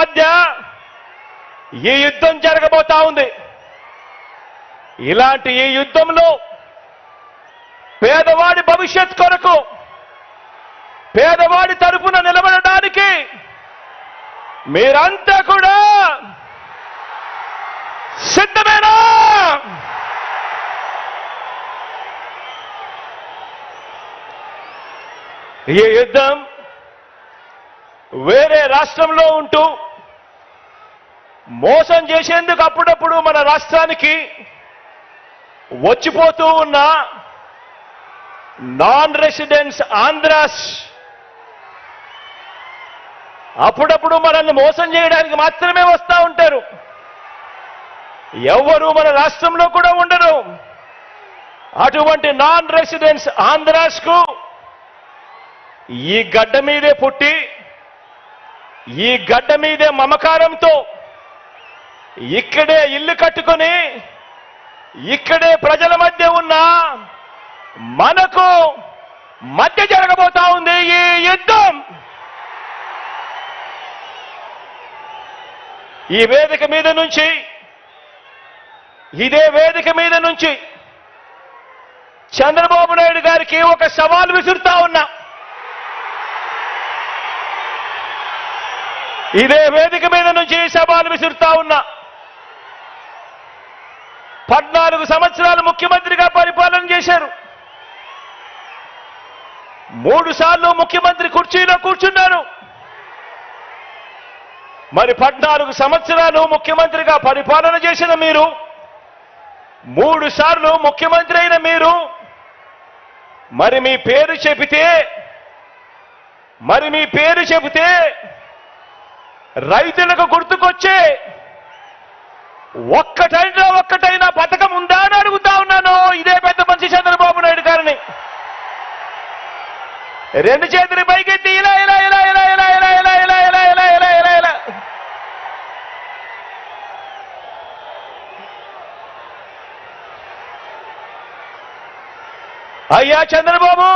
మధ్య ఈ యుద్ధం జరగబోతా ఉంది. ఇలాంటి ఈ యుద్ధంలో పేదవాడి భవిష్యత్ కొరకు పేదవాడి తరపున నిలబడడానికి మీరంతా కూడా సిద్ధమేనా? ఈ యుద్ధం వేరే రాష్ట్రంలో ఉంటూ మోసం చేసేందుకు అప్పుడప్పుడు మన రాష్ట్రానికి వచ్చిపోతూ ఉన్న నాన్ రెసిడెంట్స్ ఆంధ్రాస్ అప్పుడప్పుడు మనల్ని మోసం చేయడానికి మాత్రమే వస్తూ ఉంటారు. ఎవరు మన రాష్ట్రంలో కూడా ఉండరు. అటువంటి నాన్ రెసిడెంట్స్ ఆంధ్రాస్కు ఈ గడ్డ మీదే పుట్టి ఈ గడ్డ మీదే మమకారంతో ఇక్కడే ఇల్లు కట్టుకొని ఇక్కడే ప్రజల మధ్య ఉన్న మనకు మధ్య జరగబోతా ఉంది ఈ యుద్ధం. ఈ వేదిక మీద నుంచి ఇదే వేదిక మీద నుంచి చంద్రబాబు నాయుడు గారికి ఒక సవాల్ విసురుతా ఉన్నా. ఇదే వేదిక మీద నుంచి ఈ సవాల్ విసురుతా ఉన్నా. పద్నాలుగు సంవత్సరాలు ముఖ్యమంత్రిగా పరిపాలన చేశారు. మూడు సార్లు ముఖ్యమంత్రి కుర్చీలో కూర్చున్నారు. మరి పద్నాలుగు సంవత్సరాలు ముఖ్యమంత్రిగా పరిపాలన చేసిన మీరు మూడు సార్లు ముఖ్యమంత్రి అయిన మీరు మరి మీ పేరు చెబితే మరి మీ పేరు చెబితే రైతులకు గుర్తుకొచ్చే ఒక్కటైనా ఒక్కటైనా పథకం ఉందా అని అడుగుతా ఉన్నాను ఇదే పెద్ద మనిషి చంద్రబాబు నాయుడు గారిని రెండు చేతులు పైకెత్తి ఇలా ఇలా ఇలా ఇలా ఇలా ఇలా ఇలా ఇలా ఇలా ఇలా ఇలా ఇలా ఇలా అయ్యా చంద్రబాబు